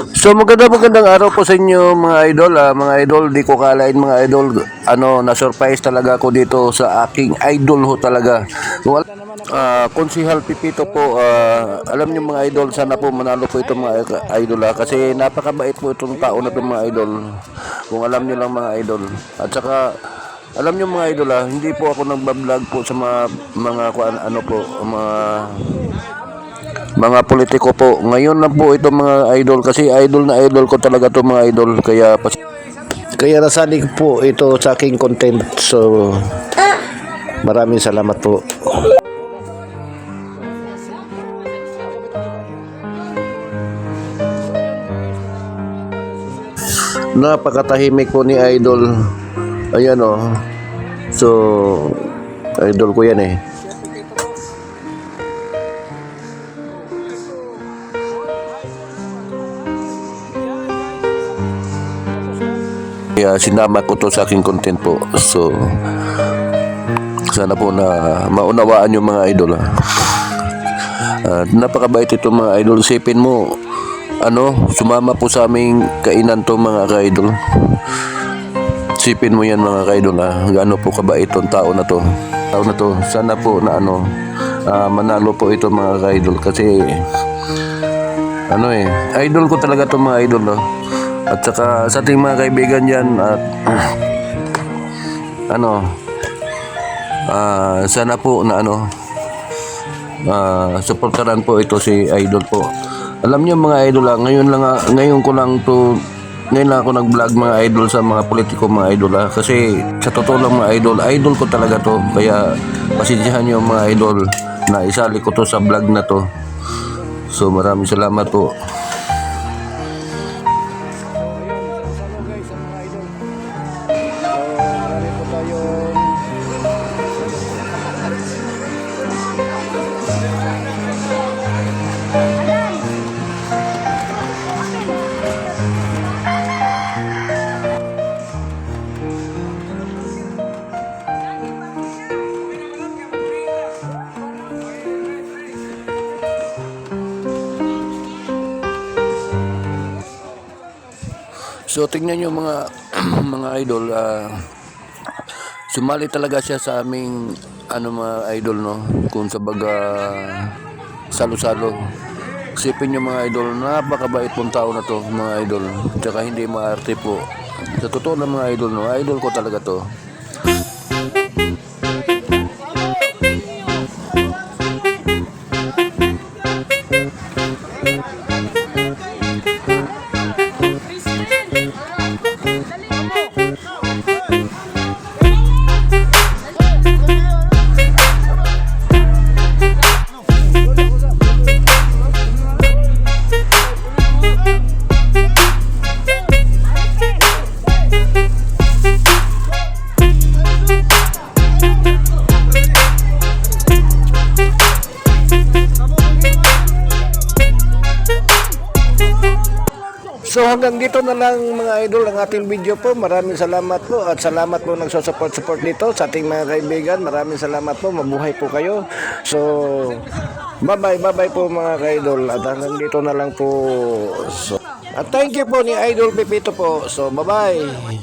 So maganda magandang araw po sa inyo mga idol, ah, mga idol, di ko kalain mga idol, ano, na-surprise talaga ako dito sa aking idol ho talaga. Kung al- ah, Konsihal Pipito po, ah, alam niyo mga idol, sana po manalo po itong mga idol ah, kasi napakabait po itong tao na itong mga idol. Kung alam niyo lang mga idol. At saka alam niyo mga idol ah, hindi po ako nagbablog po sa mga mga ano po, mga mga politiko po. Ngayon lang po ito mga idol kasi idol na idol ko talaga to mga idol kaya kaya nasali ko po ito sa aking content. So maraming salamat po. Napakatahimik po ni idol. Ayan oh. So idol ko yan eh. Kaya sinama ko to sa aking content po. So, sana po na maunawaan yung mga idol. Ha. At napakabait ito mga idol. Isipin mo, ano, sumama po sa aming kainan to mga ka-idol. Isipin mo yan mga ka-idol ha. Gaano po kabait itong tao na to. Tao na to. Sana po na ano, ah, manalo po ito mga ka-idol. Kasi, ano eh, idol ko talaga to mga idol. No? At saka sa ating mga kaibigan dyan at ano ah sana po na ano ah suportaran po ito si idol po. Alam niyo mga idol ah, ngayon lang ah, ngayon ko lang to ngayon lang ako nag-vlog mga idol sa mga politiko mga idol ah. Kasi sa totoo lang mga idol, idol ko talaga to. Kaya pasensyahan niyo mga idol na isali ko to sa vlog na to. So maraming salamat po. So tingnan nyo mga mga idol ah, sumali talaga siya sa aming ano mga idol no kung sa baga salo-salo. Isipin nyo mga idol, napakabait pong tao na to mga idol. Tsaka hindi maarte po. Sa totoo na mga idol no, idol ko talaga to. So hanggang dito na lang mga idol ang ating video po. Maraming salamat po at salamat po nagsusupport-support dito sa ating mga kaibigan. Maraming salamat po. Mabuhay po kayo. So bye-bye, bye-bye po mga idol at hanggang dito na lang po. So, at thank you po ni Idol Pepito po. So bye-bye.